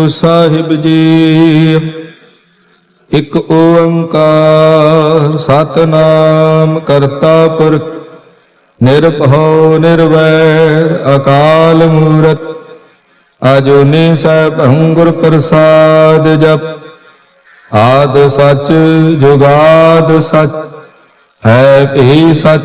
ਗੁਰੂ ਸਾਹਿਬ ਜੀ। ਇਕ ਓੰਕਾਰ ਸਤਨਾਮ ਕਰਤਾ ਪੁਰ, ਨਿਰਭਉ ਨਿਰਵੈਰ ਅਕਾਲ ਮੂਰਤ, ਅਜੂਨੀ ਸੈਭੰ ਗੁਰ ਪ੍ਰਸਾਦ ਜਪ। ਆਦ ਸਚ ਜੁਗਾਦ ਸਚ, ਹੈ ਭੀ ਸਚ।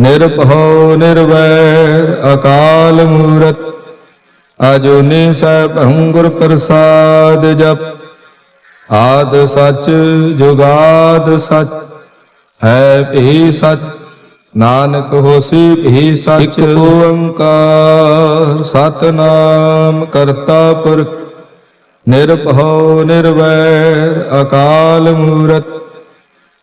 ਨਿਰਭਉ ਨਿਰਵੈਰ ਅਕਾਲ ਮੂਰਤ, ਅਜੂਨੀ ਸੈਭੰ ਗੁਰ ਪ੍ਰਸਾਦ ਜਪ। ਆਦ ਸਚ, ਜੁਗਾਦ ਸਚ, ਹੈ ਭੀ ਸਚ, ਨਾਨਕ ਹੋਸੀ ਭੀ ਸਚ। ਓੰਕਾਰ ਸਤਨਾਮ ਕਰਤਾ ਪੁਰਖ, ਨਿਰਭਉ ਨਿਰਵੈਰ ਅਕਾਲ ਮੂਰਤ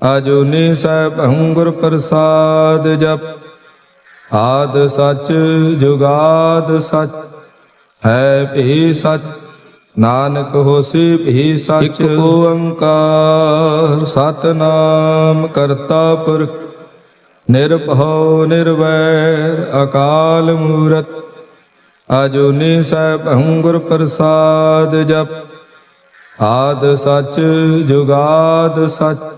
ਅਜੂਨੀ ਸੈਭੰ ਗੁਰ ਪ੍ਰਸਾਦ ਜਪ। ਆਦ ਸਚ, ਜੁਗਾਦ ਸਚ, ਹੈ ਭੀ ਸਚ, ਨਾਨਕ ਹੋਸੀ ਭੀ ਸਚ। ਇਕ ਓੰਕਾਰ, ਸਤਨਾਮ ਕਰਤਾ ਪੁਰਖ ਨਿਰਭਉ ਨਿਰਵੈਰ ਅਕਾਲ ਮੂਰਤ। ਅਜੂਨੀ ਸੈਭੰ ਗੁਰ ਪ੍ਰਸਾਦ ਜਪ। ਆਦ ਸਚ, ਜੁਗਾਦ ਸਚ